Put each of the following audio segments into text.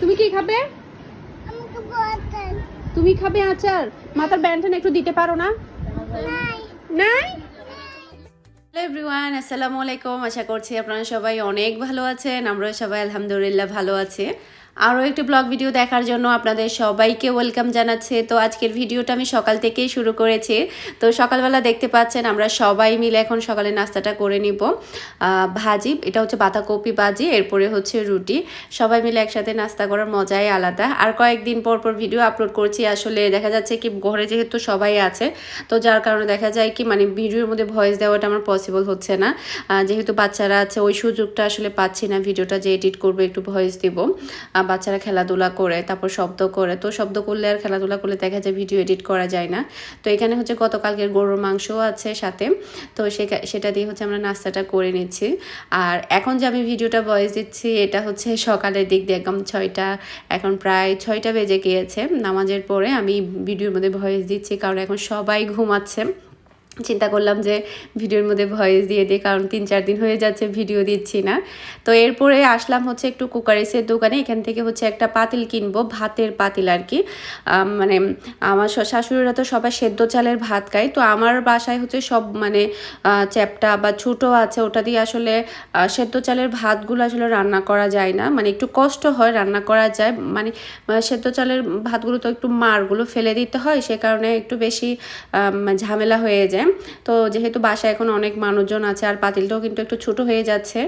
তুমি কি খাবে? তুমি খাবে আচার। মাথার ব্যান্ডটা একটু দিতে পারো না? নাই। নাই? হ্যালো এভরিওয়ান আসসালামু আলাইকুম। আশা করছি আপনারা সবাই অনেক ভালো আছেন। আমরা সবাই আলহামদুলিল্লাহ ভালো আছে। আরও একটি ব্লগ ভিডিও দেখার জন্য আপনাদের সবাইকে ওয়েলকাম জানাচ্ছে। তো আজকের ভিডিওটা আমি সকাল থেকেই শুরু করেছি। তো সকালবেলা দেখতে পাচ্ছেন আমরা সবাই মিলে এখন সকালে নাস্তাটা করে নিব। ভাজি, এটা হচ্ছে বাঁধাকপি ভাজি, এরপরে হচ্ছে রুটি। সবাই মিলে একসাথে নাস্তা করার মজাই আলাদা। আর কয়েকদিন পর পর ভিডিও আপলোড করছি, আসলে দেখা যাচ্ছে কি ঘরে যেহেতু সবাই আছে, তো যার কারণে দেখা যায় কি মানে ভিডিওর মধ্যে ভয়েস দেওয়াটা আমার পসিবল হচ্ছে না। যেহেতু বাচ্চারা আছে, ওই সুযোগটা আসলে পাচ্ছি না ভিডিওটা যে এডিট করব, একটু ভয়েস দিব। বাচ্চারা খেলাধুলা করে, তারপর শব্দ করে। তো শব্দ করলে আর খেলাধুলা করলে দেখা যায় ভিডিও এডিট করা যায় না। তো এখানে হচ্ছে গতকালকের গরুর মাংসও আছে সাথে। তো সেটা দিয়ে হচ্ছে আমরা নাস্তাটা করে নিচ্ছি। আর এখন যে আমি ভিডিওটা ভয়েস দিচ্ছি, এটা হচ্ছে সকালের দিক দিয়ে একদম ছয়টা, এখন প্রায় ছয়টা বেজে গিয়েছে। নামাজের পরে আমি ভিডিওর মধ্যে ভয়েস দিচ্ছি, কারণ এখন সবাই ঘুমাচ্ছে। চিন্তা করলাম যে ভিডিওর মধ্যে ভয়েস দিয়ে দিই, কারণ তিন চার দিন হয়ে যাচ্ছে ভিডিও দিচ্ছি না। তো এরপরে আসলাম হচ্ছে একটু কুকারিসের দোকানে, এখান থেকে হচ্ছে একটা পাতিল কিনবো, ভাতের পাতিল আর কি মানে আমার শাশুড়িরা তো সবাই সেদ্ধ চালের ভাত খায়, তো আমার বাসায় হচ্ছে সব মানে চ্যাপটা বা ছোটো আছে, ওটা দিয়ে আসলে সেদ্ধ চালের ভাতগুলো আসলে রান্না করা যায় না। মানে একটু কষ্ট হয় রান্না করা যায় মানে সেদ্ধ চালের ভাতগুলো তো একটু মারগুলো ফেলে দিতে হয়, সে কারণে একটু বেশি ঝামেলা হয়ে যায়। তো যেহেতু বাসায় এখন অনেক মানুষজন আছে আর পাতিলটাও কিন্তু একটু ছোট হয়ে যাচ্ছে,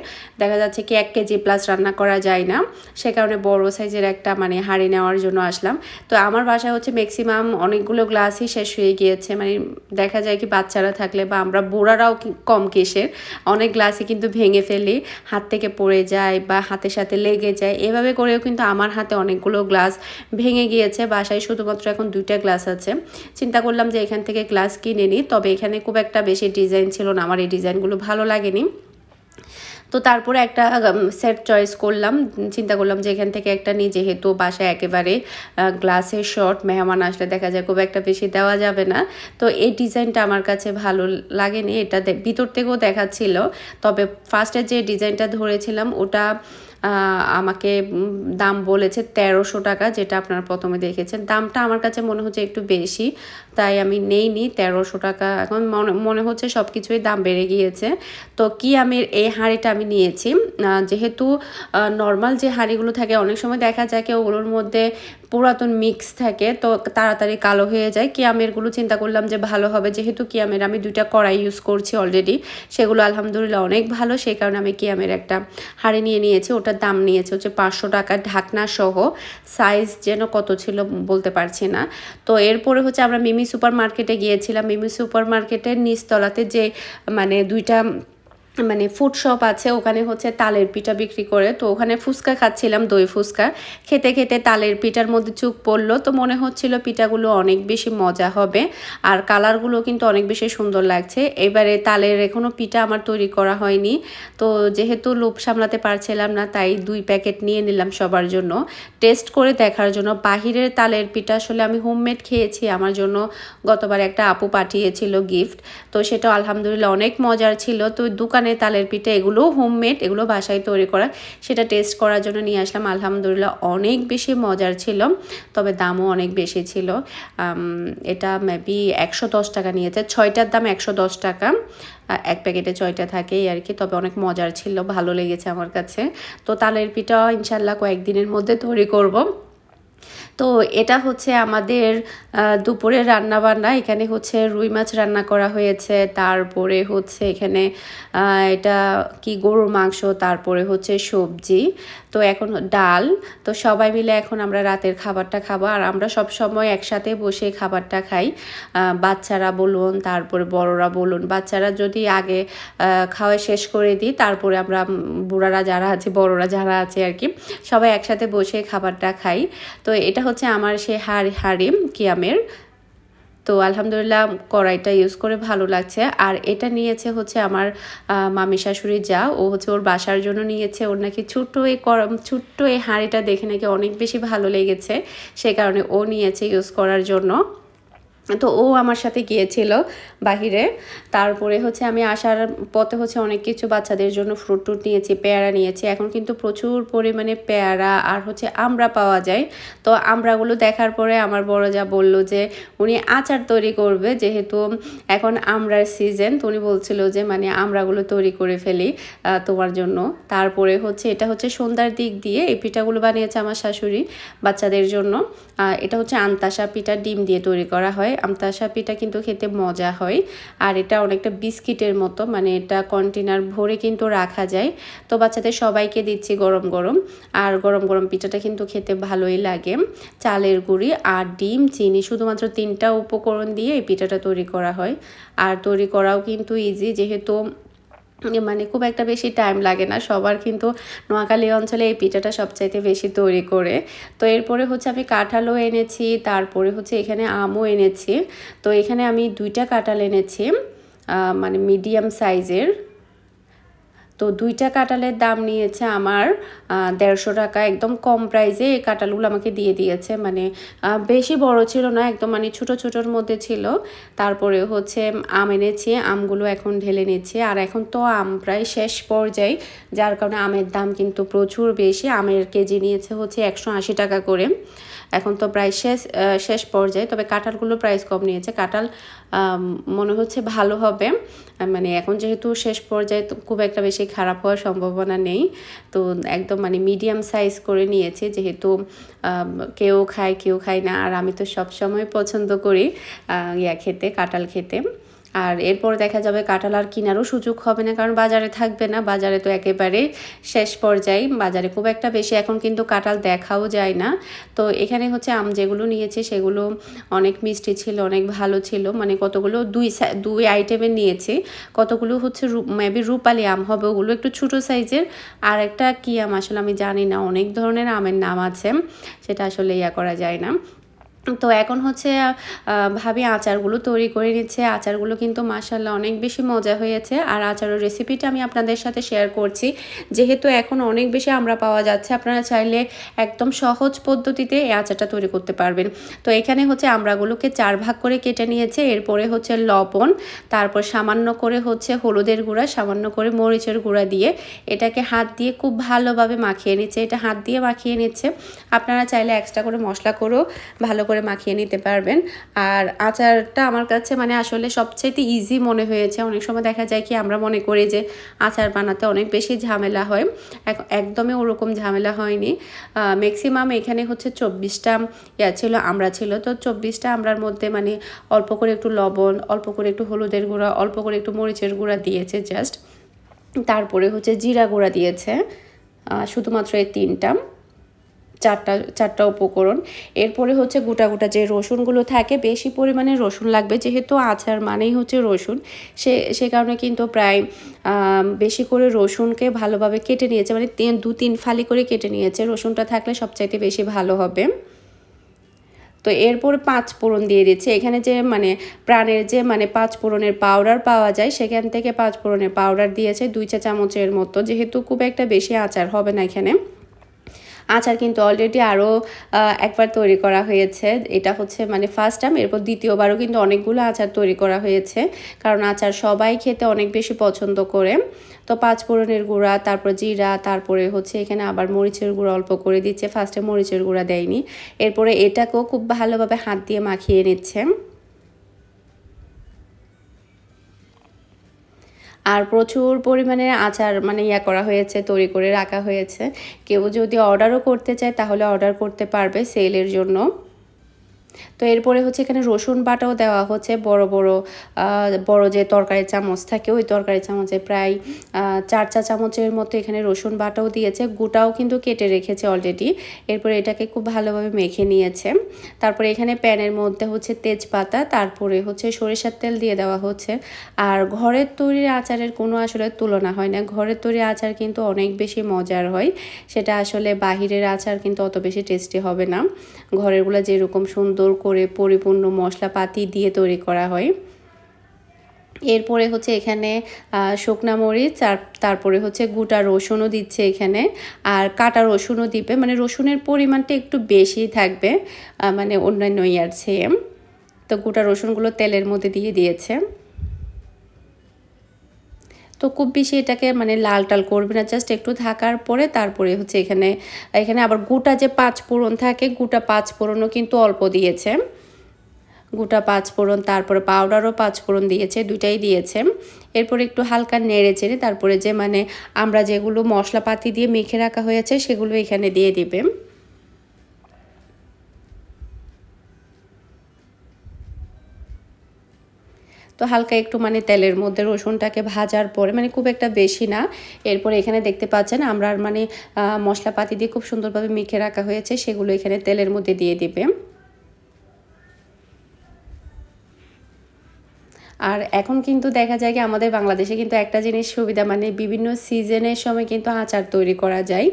দেখা যাচ্ছে কি এক কেজি প্লাস রান্না করা যায় না। সে কারণে বড় সাইজের একটা মানে হাঁড়ি নেওয়ার জন্য আসলাম। তো আমার বাসায় হচ্ছে ম্যাক্সিমাম অনেকগুলো গ্লাসই শেষ হয়ে গিয়েছে। মানে দেখা যায় কি বাচ্চারা থাকলে বা আমরা বুড়ারাও কম কেসের, অনেক গ্লাসই কিন্তু ভেঙে ফেলি। হাত থেকে পড়ে যায় বা হাতের সাথে লেগে যায়। এভাবে করেও কিন্তু আমার হাতে অনেকগুলো গ্লাস ভেঙে গিয়েছে। বাসায় শুধুমাত্র এখন দুইটা গ্লাস আছে। চিন্তা করলাম যে এখান থেকে গ্লাস কিনে নিই, তবে এখানে খুব একটা বেশি ডিজাইন ছিল না। আমার এই ডিজাইনগুলো ভালো লাগেনি। তো তারপরে একটা সেট চয়েস করলাম। চিন্তা করলাম যে এখান থেকে একটা নিই, যেহেতু বাসায় একেবারে গ্লাসের শর্ট মেহমান আসলে দেখা যায় খুব একটা বেশি দেওয়া যাবে না। তো এই ডিজাইনটা আমার কাছে ভালো লাগেনি, এটা ভিতর থেকেও দেখাচ্ছিল। তবে ফার্স্টে যে ডিজাইনটা ধরেছিলাম, ওটা আমাকে দাম বলেছে তেরোশো টাকা, যেটা আপনারা প্রথমে দেখেছেন। দামটা আমার কাছে মনে হচ্ছে একটু বেশি, তাই আমি নেইনি তেরোশো টাকা। এখন মনে মনে হচ্ছে সব কিছুই দাম বেড়ে গিয়েছে। তো কি আমি এই হাঁড়িটা আমি নিয়েছি। যেহেতু নর্মাল যে হাঁড়িগুলো থাকে, অনেক সময় দেখা যায় কি ওগুলোর মধ্যে পুরাতন মিক্স থাকে, তো তাড়াতাড়ি কালো হয়ে যায়। কিয়ামেরগুলো চিন্তা করলাম যে ভালো হবে, যেহেতু কিয়ামের আমি দুইটা কড়াই ইউজ করছি অলরেডি সেগুলো আলহামদুলিল্লাহ অনেক ভালো। সেই কারণে আমি কিয়ামের একটা হাঁড়ি নিয়ে নিয়েছি, ওটার দাম নিয়েছে হচ্ছে পাঁচশো টাকা ঢাকনা সহ। সাইজ যেন কত ছিল বলতে পারছি না। তো এরপরে হচ্ছে আমরা মিমি সুপার মার্কেটে গিয়েছিলাম। মিমি সুপার মার্কেটের নিচতলাতে যে মানে দুইটা মানে ফুড শপ আছে, ওখানে হচ্ছে তালের পিঠা বিক্রি করে। তো ওখানে ফুচকা খাচ্ছিলাম, দই ফুচকা। খেতে খেতে তালের পিঠার মধ্যে চুপ পড়ল। তো মনে হচ্ছিল পিঠাগুলো অনেক বেশি মজা হবে, আর কালারগুলো কিন্তু অনেক বেশি সুন্দর লাগছে। এবারে তালের এখনও পিঠা আমার তৈরি করা হয়নি। তো যেহেতু লোভ সামলাতে পারছিলাম না, তাই দুই প্যাকেট নিয়ে নিলাম সবার জন্য। টেস্ট করে দেখার জন্য। বাহিরের তালের পিঠা আসলে আমি হোমমেড খেয়েছি। আমার জন্য গতবার একটা আপু পাঠিয়েছিল গিফট। তো সেটা আলহামদুলিল্লাহ অনেক মজার ছিল। তো দোকানে তালের পিঠা এগুলো হোমমেড এগুলো বাসায় তৈরি করা। সেটা টেস্ট করার জন্য নিয়ে আসলাম। আলহামদুলিল্লাহ অনেক বেশি মজার ছিল, তবে দামও অনেক বেশি ছিল। এটা মেবি একশো দশ টাকা নিয়েছে। ছয়টার দাম একশো দশ টাকা। এক প্যাকেটে ছয়টা থাকেই আর কি, তবে অনেক মজার ছিল, ভালো লেগেছে আমার কাছে। তো তালের পিঠা ইনশাল্লাহ কয়েকদিনের মধ্যে তৈরি করব। তো এটা হচ্ছে আমাদের দুপুরের রান্না বান্না এখানে হচ্ছে রুই মাছ রান্না করা হয়েছে। তারপরে হচ্ছে এখানে এটা কি গরুর মাংস, তারপরে হচ্ছে সবজি, তো এখন ডাল। তো সবাই মিলে এখন আমরা রাতের খাবারটা খাব। আর আমরা সব সময় একসাথে বসে খাবারটা খাই। বাচ্চারা বলুন, তারপরে বড়রা বলুন। বাচ্চারা যদি আগে খাওয়া শেষ করে দিই, তারপরে আমরা বুড়ারা যারা আছে, বড়রা যারা আছে আর কি, সবাই একসাথে বসে খাবারটা খাই। তো এটা হচ্ছে আমার সে হাড়ি কিয়ামের। তো আলহামদুলিল্লাহ কড়াইটা ইউজ করে ভালো লাগছে। আর এটা নিয়েছে হচ্ছে আমার মামি শাশুড়ি যা, ও হচ্ছে ওর বাসার জন্য নিয়েছে। ওর নাকি ছোট্ট এই ছোট্ট এই হাঁড়িটা দেখে নাকি অনেক বেশি ভালো লেগেছে। সে কারণে ও নিয়েছে ইউজ করার জন্য। তো ও আমার সাথে গিয়েছিল বাহিরে। তারপরে হচ্ছে আমি আসার পথে হচ্ছে অনেক কিছু বাচ্চাদের জন্য ফ্রুট ট্রুট নিয়েছি, পেয়ারা নিয়েছি। এখন কিন্তু প্রচুর পরিমাণে পেয়ারা আর হচ্ছে আমড়া পাওয়া যায়। তো আমড়াগুলো দেখার পরে আমার বড় যা বলল যে, উনি আচার তৈরি করবে যেহেতু এখন আমড়ার সিজন তো উনি বলছিল যে মানে আমড়াগুলো তৈরি করে ফেলি তোমার জন্য। তারপরে হচ্ছে এটা হচ্ছে সন্ধ্যার দিক দিয়ে এই পিঠাগুলো বানিয়েছে আমার শাশুড়ি বাচ্চাদের জন্য। এটা হচ্ছে আমতাসা পিঠা ডিম দিয়ে তৈরি করা হয়। আমতাসা পিঠা কিন্তু খেতে মজা হয়। আর এটা অনেকটা বিস্কিটের মতো মানে এটা কন্টেনার ভরে কিন্তু রাখা যায়। তো বাচ্চাদের সবাইকে দিচ্ছি গরম গরম। আর গরম গরম পিঠাটা কিন্তু খেতে ভালোই লাগে। চালের গুঁড়ি আর ডিম, চিনি, শুধুমাত্র তিনটা উপকরণ দিয়ে এই পিঠাটা তৈরি করা হয়। আর তৈরি করাও কিন্তু ইজি যেহেতু মানে খুব একটা বেশি টাইম লাগে না। সবার কিন্তু নোয়াখালী অঞ্চলে এই পিঠাটা সবচাইতে বেশি তৈরি করে। তো এরপরে হচ্ছে আমি কাঁঠালও এনেছি, তারপরে হচ্ছে এখানে আমও এনেছি। তো এখানে আমি দুইটা কাঁঠাল এনেছি মানে মিডিয়াম সাইজের তো দুইটা কাঁঠালের দাম নিয়েছে আমার দেড়শো টাকা। একদম কম প্রাইসে এই কাঁঠালগুলো আমাকে দিয়ে দিয়েছে। মানে বেশি বড় ছিল না, একদম মানে ছোট ছোটোর মধ্যে ছিল। তারপরে হচ্ছে আম এনেছি, আমগুলো এখন ঢেলে নিচ্ছি। আর এখন তো আম প্রায় শেষ পর্যায়ে, যার কারণে আমের দাম কিন্তু প্রচুর বেশি। আমের কেজি নিয়েছে হচ্ছে একশো আশি টাকা করে। এখন তো প্রায় শেষ শেষ পর্যায়ে। তবে কাঁঠালগুলো প্রাইস কম নিয়েছে। কাঁঠাল মনে হচ্ছে ভালো হবে। মানে এখন যেহেতু শেষ পর্যায়ে, তো খুব একটা বেশি খারাপ হওয়ার সম্ভাবনা নেই। তো একদম মানে মিডিয়াম সাইজ করে নিয়েছে। যেহেতু কেউ খায় কেউ খায় না। আর আমি তো সবসময় পছন্দ করি ইয়া খেতে, কাঁঠাল খেতে। আর এরপর দেখা যাবে কাঁঠাল আর কেনারও সুযোগ হবে না, কারণ বাজারে থাকবে না। বাজারে তো একেবারে শেষ পর্যায়ে, বাজারে খুব একটা বেশি এখন কিন্তু কাঁঠাল দেখাও যায় না। তো এখানে হচ্ছে আম যেগুলো নিয়েছি সেগুলো অনেক মিষ্টি ছিল, অনেক ভালো ছিল। মানে কতগুলো দুই দুই আইটেমের নিয়েছি। কতগুলো হচ্ছে মেবি রূপালি আম হবে, ওগুলো একটু ছোটো সাইজের। আর একটা কী আম আসলে আমি জানি না, অনেক ধরনের আমের নাম আছে, সেটা আসলে ইয়া করা যায় না। তো এখন হচ্ছে ভাবি আচারগুলো তৈরি করে নিচ্ছে। আচারগুলো কিন্তু মাসাল্লাহ অনেক বেশি মজা হয়েছে। আর আচারের রেসিপিটা আমি আপনাদের সাথে শেয়ার করছি। যেহেতু এখন অনেক বেশি আমরা পাওয়া যাচ্ছে, আপনারা চাইলে একদম সহজ পদ্ধতিতে এই আচারটা তৈরি করতে পারবেন। তো এখানে হচ্ছে আমড়াগুলোকে চার ভাগ করে কেটে নিয়েছে। এরপরে হচ্ছে লবণ, তারপর সামান্য করে হচ্ছে হলুদের গুঁড়া, সামান্য করে মরিচের গুঁড়া দিয়ে এটাকে হাত দিয়ে খুব ভালোভাবে মাখিয়ে নিচ্ছে। এটা হাত দিয়ে মাখিয়ে নিচ্ছে। আপনারা চাইলে এক্সট্রা করে মশলা করেও ভালো করে মাখিয়ে নিতে পারবেন। আর আচারটা আমার কাছে মানে আসলে সবচেয়ে ইজি মনে হয়েছে। অনেক সময় দেখা যায় কি আমরা মনে করি যে আচার বানাতে অনেক বেশি ঝামেলা হয়। এক- একদমই ওরকম ঝামেলা হয়নি। ম্যাক্সিমাম এখানে হচ্ছে চব্বিশটা ইয়া ছিল, আমরা ছিল। তো চব্বিশটা আমরার মধ্যে মানে অল্প করে একটু লবণ, অল্প করে একটু হলুদের গুঁড়া, অল্প করে একটু মরিচের গুঁড়া দিয়েছে জাস্ট তারপরে হচ্ছে জিরা গুঁড়া দিয়েছে। শুধুমাত্র এই তিনটা। চারটা চারটা উপকরণ। এরপরে হচ্ছে গোটা গোটা যে রসুনগুলো থাকে, বেশি পরিমাণে রসুন লাগবে, যেহেতু আচার মানেই হচ্ছে রসুন। সে সে কারণে কিন্তু প্রায় বেশি করে রসুনকে ভালোভাবে কেটে নিয়েছে। মানে তিন, দু, তিন ফালি করে কেটে নিয়েছে। রসুনটা থাকলে সবচাইতে বেশি ভালো হবে। তো এরপর পাঁচ ফোড়ন দিয়ে দিচ্ছে। এখানে যে মানে প্রাণের যে মানে পাঁচ ফোড়নের পাউডার পাওয়া যায়, সেখান থেকে পাঁচ ফোড়নের পাউডার দিয়েছে দুই চা চামচের মতো। যেহেতু খুব একটা বেশি আচার হবে না এখানে। আচার কিন্তু অলরেডি আরও একবার তৈরি করা হয়েছে। এটা হচ্ছে মানে ফার্স্ট টাইম এরপর দ্বিতীয়বারও কিন্তু অনেকগুলো আচার তৈরি করা হয়েছে। কারণ আচার সবাই খেতে অনেক বেশি পছন্দ করে। তো পাঁচ ফোড়নের গুঁড়া, তারপর জিরা, তারপরে হচ্ছে এখানে আবার মরিচের গুঁড়া অল্প করে দিচ্ছে। ফার্স্টে মরিচের গুঁড়া দেয়নি। এরপরে এটাকেও খুব ভালোভাবে হাত দিয়ে মাখিয়ে নিচ্ছে। আর প্রচুর পরিমাণে আচার মানে ইয়া করা হয়েছে, তৈরি করে রাখা হয়েছে। কেউ যদি অর্ডারও করতে চায় তাহলে অর্ডার করতে পারবে সেলের জন্য। তো এরপরে হচ্ছে এখানে রসুন বাটাও দেওয়া হচ্ছে, বড় বড় বড় যে তরকারি চামচ থাকে ওই তরকারি চামচে প্রায় চার চা চামচের মতো এখানে রসুন বাটাও দিয়েছে, গোটাও কিন্তু কেটে রেখেছে অলরেডি এরপরে এটাকে খুব ভালোভাবে মেখে নিয়েছে। তারপরে এখানে প্যানের মধ্যে হচ্ছে তেজপাতা, তারপরে হচ্ছে সরিষার তেল দিয়ে দেওয়া হচ্ছে। আর ঘরের তৈরি আচারের কোনো আসলে তুলনা হয় না। ঘরের তৈরি আচার কিন্তু অনেক বেশি মজার হয়। সেটা আসলে বাহিরের আচার কিন্তু অত বেশি টেস্টি হবে না। ঘরেরগুলো যেরকম সুন্দর করে পরিপূর্ণ মশলাপাতি দিয়ে তৈরি করা হয়। এরপরে হচ্ছে এখানে শুকনা মরিচ আর তারপরে হচ্ছে গোটা রসুনও দিচ্ছে এখানে। আর কাটা রসুনও দিবে মানে রসুনের পরিমাণটা একটু বেশি থাকবে মানে অন্যান্য ইয়ার চেয়ে। তো গোটা রসুনগুলো তেলের মধ্যে দিয়ে দিয়েছে। তো খুব বেশি এটাকে মানে লাল টাল করবে না জাস্ট একটু থাকার পরে তারপরে হচ্ছে এখানে এখানে আবার গোটা যে পাঁচ ফোড়ন থাকে, গোটা পাঁচ ফোড়নও কিন্তু অল্প দিয়েছে। গোটা পাঁচ ফোড়ন, তারপরে পাউডারও পাঁচ ফোড়ন দিয়েছে দুটাই দিয়েছে। এরপর একটু হালকা নেড়ে চেড়ে, তারপরে যে মানে আমরা যেগুলো মশলাপাতি দিয়ে মেখে রাখা হয়েছে, সেগুলো এখানে দিয়ে দিবে। তো হালকা একটু মানে তেলের মধ্যে রসুনটাকে ভাজার পরে মানে খুব একটা বেশি না। এরপরে এখানে দেখতে পাচ্ছেন আমরা মানে মশলাপাতি দিয়ে খুব সুন্দরভাবে মেখে রাখা হয়েছে, সেগুলো এখানে তেলের মধ্যে দিয়ে দিবে। আর এখন কিন্তু দেখা যায় কি আমাদের বাংলাদেশে কিন্তু একটা জিনিস সুবিধা মানে বিভিন্ন সিজনের সময় কিন্তু আচার তৈরি করা যায়।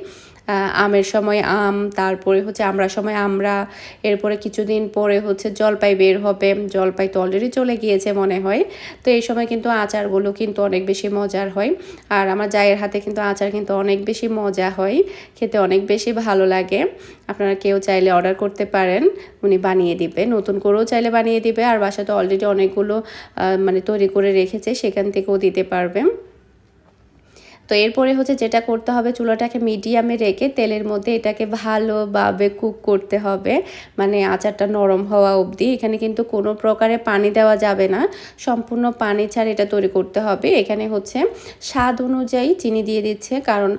আমের সময় আম, তারপরে হচ্ছে আমরা সময় আমরা এরপরে কিছুদিন পরে হচ্ছে জলপাই বের হবে। জলপাই তো অলরেডি চলে গিয়েছে মনে হয়। তো এই সময় কিন্তু আচারগুলো কিন্তু অনেক বেশি মজার হয়। আর আমার জায়ের হাতে কিন্তু আচার কিন্তু অনেক বেশি মজা হয়। খেতে অনেক বেশি ভালো লাগে। আপনারা কেউ চাইলে অর্ডার করতে পারেন। উনি বানিয়ে দিবে। নতুন করেও চাইলে বানিয়ে দিবে। আর বাসাতে অলরেডি অনেকগুলো মানে তৈরি করে রেখেছে। সেখান থেকেও দিতে পারবে তো এরপরে হচ্ছে যেটা করতে হবে চুলাটাকে মিডিয়ামে রেখে তেলের মধ্যে এটাকে ভালোভাবে কুক করতে হবে। মানে আচারটা নরম হওয়া অবধি। এখানে কিন্তু কোনো প্রকারে পানি দেওয়া যাবে না। সম্পূর্ণ পানি ছাড়া এটা তৈরি করতে হবে। এখানে হচ্ছে স্বাদ অনুযায়ী চিনি দিয়ে দিচ্ছে। কারণ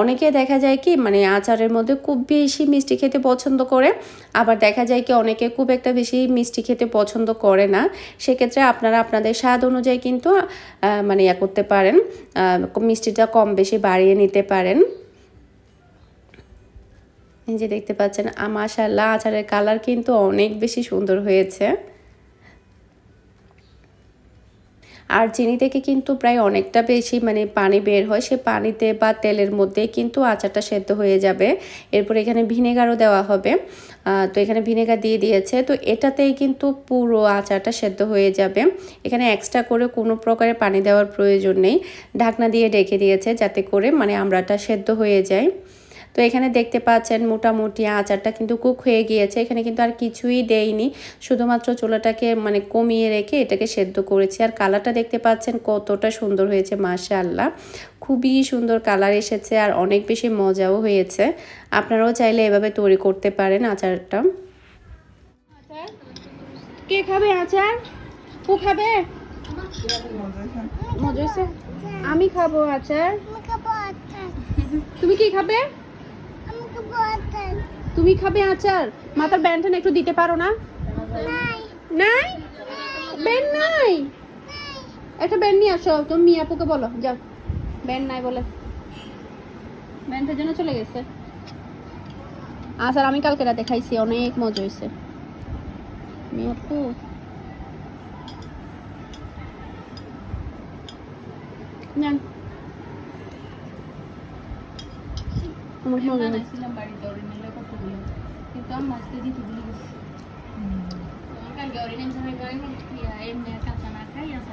অনেকে দেখা যায় কি মানে আচারের মধ্যে খুব বেশি মিষ্টি খেতে পছন্দ করে। আবার দেখা যায় কি অনেকে খুব একটা বেশি মিষ্টি খেতে পছন্দ করে না। সেক্ষেত্রে আপনারা আপনাদের স্বাদ অনুযায়ী কিন্তু মানে ইয়া করতে পারেন। আহ, মিষ্টিটা কম বেশি বাড়িয়ে নিতে পারেন। এই যে দেখতে পাচ্ছেন মাশাল্লাহ আচারের কালার কিন্তু অনেক বেশি সুন্দর হয়েছে। আর চিনি থেকে কিন্তু প্রায় অনেকটা বেশি মানে পানি বের হয়, সে পানিতে বা তেলের মধ্যে কিন্তু আচারটা সেদ্ধ হয়ে যাবে। এরপর এখানে ভিনেগারও দেওয়া হবে। তো এখানে ভিনেগার দিয়ে দিয়েছে। তো এটাতেই কিন্তু পুরো আচারটা সেদ্ধ হয়ে যাবে। এখানে এক্সট্রা করে কোনো প্রকারে পানি দেওয়ার প্রয়োজন নেই। ঢাকনা দিয়ে ঢেকে দিয়েছে যাতে করে মানে আমড়াটা সেদ্ধ হয়ে যায়। তো এখানে দেখতে পাচ্ছেন মোটামুটি আচারটা কিন্তু কুক হয়ে গিয়েছে। এখানে কিন্তু আর কিছুই দেয়নি। শুধুমাত্র চুলাটাকে মানে কমিয়ে রেখে এটাকে সেদ্ধ করেছি। আর কালারটা দেখতে পাচ্ছেন কতটা সুন্দর হয়েছে মাশাআল্লাহ। খুবই সুন্দর কালার এসেছে আর অনেক বেশি মজাও হয়েছে। আপনারাও চাইলে এভাবে তৈরি করতে পারেন আচারটা। কে খাবে আচার? ও খাবে? মজা আমি খাব আচার। তুমি কি খাবে? তুমি খাবে আচার? মাথার ব্যান্ডটা একটু দিতে পারো না? নাই। ব্যান্ড নাই? একটা ব্যান্ড নিয়ে আসো। তুমি মিয়াপুকে বলো। যাও। ব্যান্ড নাই বলে। ব্যান্ডের জন্য চলে গেছে। আচার আমি কালকে রাতে খাইছি। অনেক মজা হয়েছে। মিয়াপু নেন আমার মনে হয় ছিলাম বাড়িতে অরিজিনাল কতগুলো কিন্তু আমি মাছতে দিতে ভুলে গেছি কালকে অরিজিনাল এমনি কাঁচা না খাই আসা